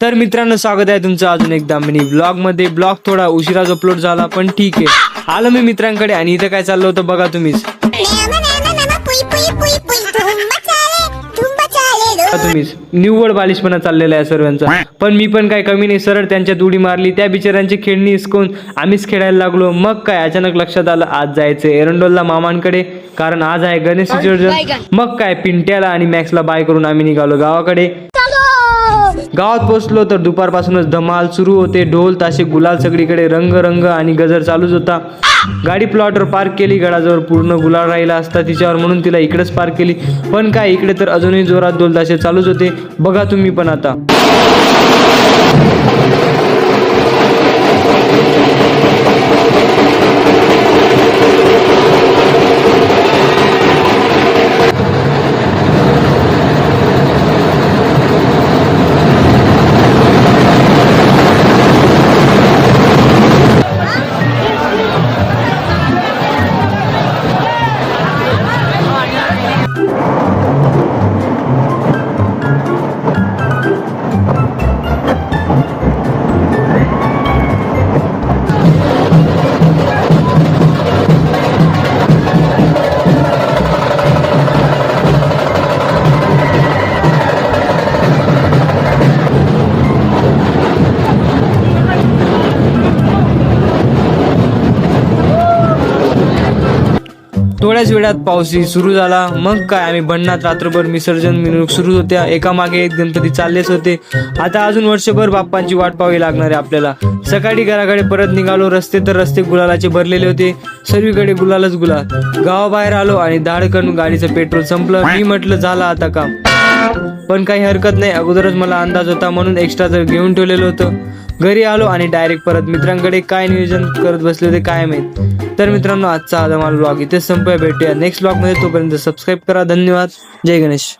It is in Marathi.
तर मित्रांनो स्वागत आहे तुमचं अजून एकदा मिनी ब्लॉगमध्ये. ब्लॉग थोडा उशिराच अपलोड झाला पण ठीक आहे. आलो मी मित्रांकडे आणि इथं काय चाललं होतं बघा तुम्हीच. तुम्हीच. निव्वळ बालिशपणा चाललेला आहे सर्वांचा. पण मी पण काय कमी नाही सरळ त्यांच्यात उडी मारली. त्या बिचाऱ्यांची खेळणी हिसकून आम्हीच खेळायला लागलो. मग काय अचानक लक्षात आलं आज जायचं एरंडोलला मामांकडे. कारण आज आहे गणेश विसर्जन मग काय पिंट्याला आणि मॅक्सला बाय करून आम्ही निघालो गावाकडे. गावात पोहोचलो तर दुपारपासूनच धमाल सुरू होते. ढोल ताशे गुलाल सगळीकडे रंग रंग आणि गजर चालूच होता. गाडी प्लॉटवर पार्क केली. गडाजवळ पूर्ण गुलाल राहिला असता तिच्यावर म्हणून तिला इकडेच पार्क केली. पण काय इकडे तर अजूनही जोरात ढोल ताशे चालूच होते. बघा तुम्ही पण आता. थोड्याच वेळात पाऊसही सुरू झाला. मग काय आम्ही बन्नात रात्रभर विसर्जन मिरवणूक सुरू होत्या. एकामागे एक गणपती चाललेच होते. आता अजून वर्षभर बाप्पांची वाट पाहावी लागणार आहे आपल्याला. सकाळी घराकडे परत निघालो. रस्ते तर रस्ते गुलालाचे भरलेले होते. सर्वीकडे गुलालच गुलाल. गावाबाहेर आलो आणि धाडकन गाडीचं पेट्रोल संपलं. मी म्हटलं झालं आता काम. पण काही हरकत नाही. अगोदरच मला अंदाज होता म्हणून एक्स्ट्रा घेऊन ठेवलेलं होतं. घरी आलो आणि डायरेक्ट परत मित्रांकडे काय नियोजन करत बसले होते काय माहीत. तर मित्रांनो आजचा आदमाल ब्लॉग इथे संपूया. भेटूया नेक्स्ट ब्लॉगमध्ये. तोपर्यंत सबस्क्राईब करा. धन्यवाद. जय गणेश.